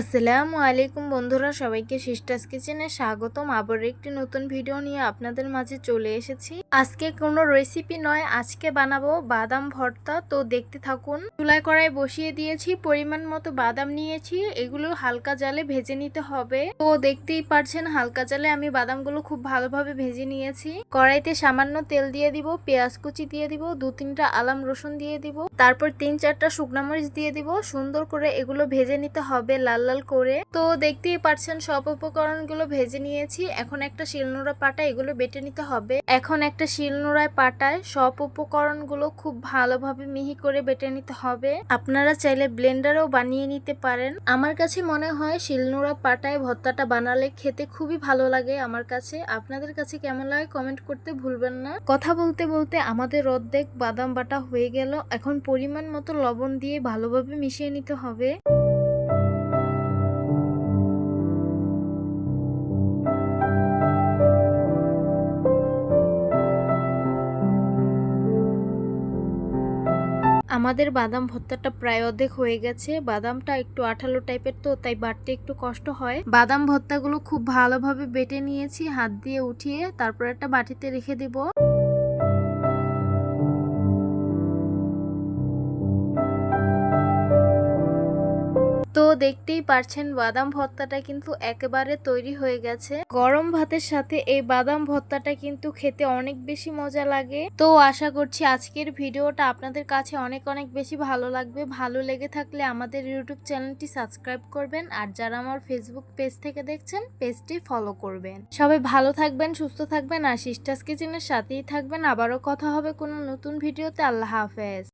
আসসালামু আলাইকুম বন্ধুরা, সবাইকে সিস্টার্স কিচেনে স্বাগতম। আবার একটি নতুন ভিডিও নিয়ে আপনাদের মাঝে চলে এসেছি। আজকে কোনো রেসিপি নয়, আজকে বানাবো বাদাম ভর্তা। তো দেখতে থাকুন, চুলায় কড়াই বসিয়ে দিয়েছি, পরিমাণ মতো বাদাম নিয়েছি। এগুলো হালকা জালে ভেজে নিতে হবে। তো দেখতেই পারছেন, হালকা জালে আমি বাদামগুলো খুব ভালোভাবে ভেজে নিয়েছি। কড়াইতে সামান্য তেল দিয়ে দিব, পেঁয়াজ কুচি দিয়ে দিব দু তিনটা আলাম রসুন দিয়ে দিব। তারপর তিন চারটা শুকনা মরিচ দিয়ে দিব। সুন্দর করে এগুলো ভেজে নিতে হবে লাল লাল করে। তো দেখতেই পাচ্ছেন সব উপকরণগুলো ভেজে নিয়েছি। এখন একটা শিলনোড়া পাটা এগুলো বেটে নিতে হবে। এখন একটা শিলনোড়ায় পাটায় সব উপকরণগুলো খুব ভালোভাবে মিহি করে বেটে নিতে হবে। আপনারা চাইলে ব্লেন্ডারেও বানিয়ে নিতে পারেন। আমার কাছে মনে হয় শিলনোড়া পাটায় ভর্তাটা বানালে খেতে খুবই ভালো লাগে আমার কাছে। আপনাদের কাছে কেমন লাগে কমেন্ট করতে ভুলবেন না। কথা বলতে বলতে আমাদের অর্ধেক বাদাম বাটা হয়ে গেল। এখন পরিমাণ মতো লবণ দিয়ে ভালোভাবে মিশিয়ে নিতে হবে। আমাদের বাদাম ভর্তাটা প্রায় অর্ধেক হয়ে গেছে। বাদামটা একটু আঠালো টাইপের তো, তাই বাড়তে একটু কষ্ট হয়। বাদাম ভর্তাগুলো খুব ভালোভাবে বেটে নিয়েছি, হাত দিয়ে উঠিয়ে তারপর একটা বাটিতে রেখে দিব। তো দেখতেই পারছেন, বাদাম ভর্তাটা কিন্তু একেবারে তৈরি হয়ে গেছে। গরম ভাতের সাথে এই বাদাম ভর্তাটা কিন্তু খেতে অনেক বেশি মজা লাগে। তো আশা করছি আজকের ভিডিওটা আপনাদের কাছে অনেক অনেক বেশি ভালো লাগবে। ভালো লেগে থাকলে আমাদের ইউটিউব চ্যানেলটি সাবস্ক্রাইব করবেন আর যারা আমার ফেসবুক পেজ থেকে দেখছেন পেজটি ফলো করবেন। সবাই ভালো থাকবেন, সুস্থ থাকবেন আর সিস্টার্স কিচেনের সাথেই থাকবেন। আবারও কথা হবে কোনো নতুন ভিডিওতে। আল্লাহ হাফেজ।